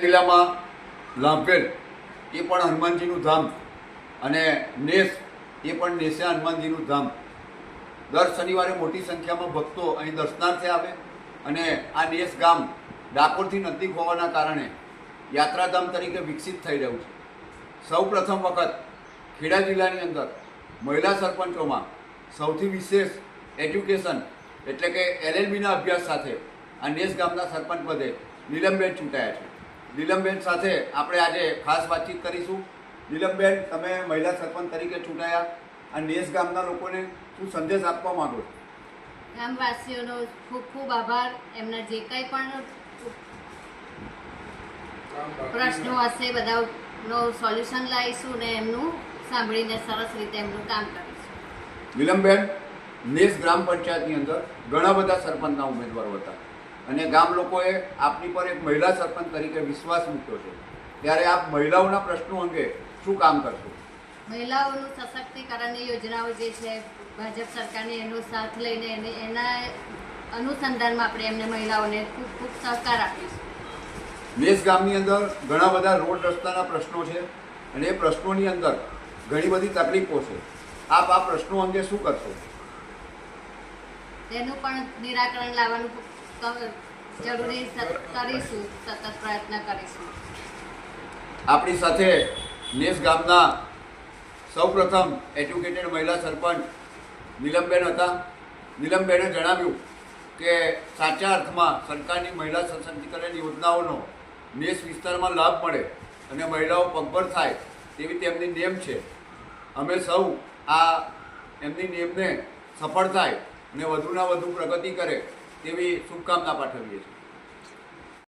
જિલ્લામાં લાંભેલ એ પણ હનુમાનજીનું ધામ. અને નેસ, એ પણ નેસે હનુમાનજીનું ધામ. દર શનિવારે મોટી સંખ્યામાં ભક્તો અહીં દર્શનાર્થે આવે અને આ નેસ ગામ ડાકોરથી નજીક હોવાના કારણે યાત્રાધામ તરીકે વિકસિત થઈ રહ્યું છે. સૌ પ્રથમ વખત ખેડા જિલ્લાની અંદર મહિલા સરપંચોમાં સૌથી વિશેષ એજ્યુકેશન એટલે કે એલએલબીના અભ્યાસ સાથે આ નેસ ગામના સરપંચ પદે નીલમબેન ચૂંટાયા છે. નીલમબેન સાથે આપણે આજે ખાસ વાતચીત કરીશું. નીલમબેન તમે મહિલા સરપંચ તરીકે ચૂંટાયા આ નેસ ગામના લોકોને શું સંદેશ આપવા માંગો છો? ગામવાસીઓનો ખૂબ ખૂબ આભાર. એમના જે કંઈ પણ પ્રશ્નો હશે બધાનો સોલ્યુશન લાવીશું ને એમનું સાંભળીને સરસ રીતે એમનું કામ કરીશું. નીલમબેન નેસ ગ્રામ પંચાયતની અંદર ઘણા બધા સરપંચના ઉમેદવારો હતા. અને ગામ લોકોએ આપની પર એક મહિલા સરપંચ તરીકે વિશ્વાસ મૂક્યો છે. ત્યારે આપ મહિલાઓના પ્રશ્નો અંગે શું કામ કરશો? મહિલાઓનું સશક્તિકરણની યોજનાઓ જે છે ભાજપ સરકારની એનો સાથ લઈને એને એના અનુસંધાનમાં આપણે એમને મહિલાઓને ખૂબ ખૂબ સહકાર આપીશું. મેસ ગામની અંદર ઘણા બધા રોડ રસ્તાના પ્રશ્નો છે અને એ પ્રશ્નોની અંદર ઘણી બધી તકલીફો છે. આપ આ પ્રશ્નો અંગે શું કરશો? તેનું પણ નિરાકરણ લાવવાનું જરૂરી કરીશું સતત પ્રયત્ન કરીશું. આપણી સાથે નેસ ગામના સૌપ્રથમ એજ્યુકેટેડ મહિલા સરપંચ નીલમબેન હતા. નીલમબેને જણાવ્યું કે સાચા અર્થમાં સરકારની મહિલા સશક્તિકરણ યોજનાઓનો નેસ વિસ્તારમાં લાભ મળે અને મહિલાઓ પગભર થાય તેવી તેમની નેમ છે. અમે સૌ આ એમની નેમને સફળ થાય અને વધુના વધુ પ્રગતિ કરે તેવી શુભકામના પાઠવીએ છીએ.